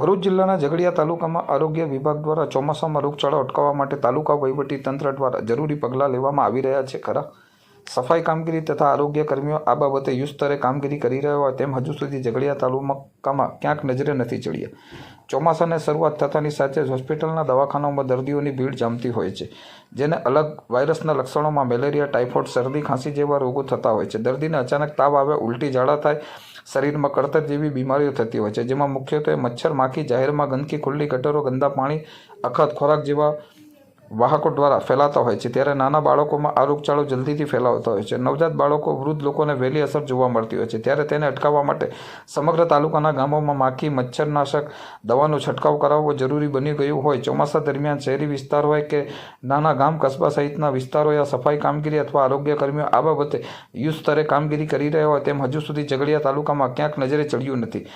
ભરૂચ જિલ્લાના ઝઘડિયા તાલુકામાં આરોગ્ય વિભાગ દ્વારા ચોમાસામાં રોગચાળો અટકાવવા માટે તાલુકા વહીવટી તંત્ર દ્વારા જરૂરી પગલાં લેવામાં આવી રહ્યા છે. ખરા? સફાઈ કામગીરી તથા આરોગ્ય કર્મીઓ આ બાબતે યુદ્ધ સ્તરે કામગીરી કરી રહ્યા હોય તેમ હજુ સુધી ઝઘડિયા તાલુકામાં ક્યાંક નજરે નથી ચડ્યા. ચોમાસાને શરૂઆત થતાની સાથે જ હોસ્પિટલના દવાખાનાઓમાં દર્દીઓની ભીડ જામતી હોય છે, જેને અલગ વાયરસના લક્ષણોમાં મેલેરિયા, ટાઇફોઇડ, શરદી, ખાંસી જેવા રોગો થતા હોય છે. દર્દીને અચાનક તાવ આવે, ઉલટી ઝાડા થાય, શરીરમાં કળતર જેવી બીમારીઓ થતી હોય છે, જેમાં મુખ્યત્વે મચ્છર, માખી, જાહેરમાં ગંદકી, ખુલ્લી ગટરો, ગંદા પાણી, અખત ખોરાક જેવા વાહકો દ્વારા ફેલાતા હોય છે. ત્યારે નાના બાળકોમાં આ રોગચાળો જલ્દીથી ફેલાવતો હોય છે. નવજાત બાળકો વૃદ્ધ લોકોને વહેલી અસર જોવા મળતી હોય છે. ત્યારે તેને અટકાવવા માટે સમગ્ર તાલુકાના ગામોમાં માખી, મચ્છરનાશક દવાનો છંટકાવ કરાવવો જરૂરી બની ગયું હોય. ચોમાસા દરમિયાન શહેરી વિસ્તાર હોય કે નાના ગામ કસ્બા સહિતના વિસ્તારો યા સફાઈ કામગીરી અથવા આરોગ્ય કર્મીઓ આ બાબતે યુદ્ધ સ્તરે કામગીરી કરી રહ્યા હોય તેમ હજુ સુધી ઝઘડિયા તાલુકામાં ક્યાંક નજરે ચડ્યું નથી.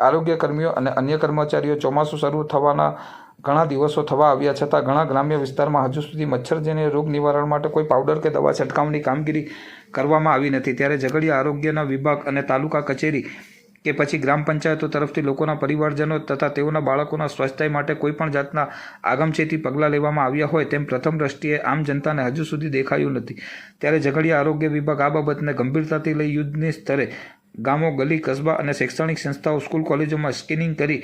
આરોગ્ય કર્મીઓ અને અન્ય કર્મચારીઓ ચોમાસું શરૂ થવાના ઘણા દિવસો થવા આવ્યા છતાં ઘણા ગ્રામ્ય વિસ્તારમાં હજુ સુધી મચ્છરજન્ય રોગ નિવારણ માટે કોઈ પાવડર કે દવા છંટકાવની કામગીરી કરવામાં આવી નથી. ત્યારે ઝઘડિયા આરોગ્યના વિભાગ અને તાલુકા કચેરી કે પછી ગ્રામ પંચાયતો તરફથી લોકોના પરિવારજનો તથા તેઓના બાળકોના સ્વાસ્થ્ય માટે કોઈપણ જાતના આગમચેતી પગલાં લેવામાં આવ્યા હોય તેમ પ્રથમ દ્રષ્ટિએ આમ જનતાને હજુ સુધી દેખાયું નથી. ત્યારે ઝઘડિયા આરોગ્ય વિભાગ આ બાબતને ગંભીરતાથી લઈ યુદ્ધની સ્તરે ગામો, ગલી, કસ્બા અને શૈક્ષણિક સંસ્થાઓ, સ્કૂલ, કોલેજોમાં સ્કિનિંગ કરી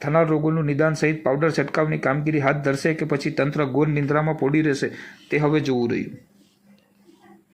થનાર રોગોનું નિદાન સહિત પાવડર છંટકાવની કામગીરી હાથ ધરશે કે પછી તંત્ર ઘોર નિંદ્રામાં પોડી રહેશે, તે હવે જોવું રહ્યું.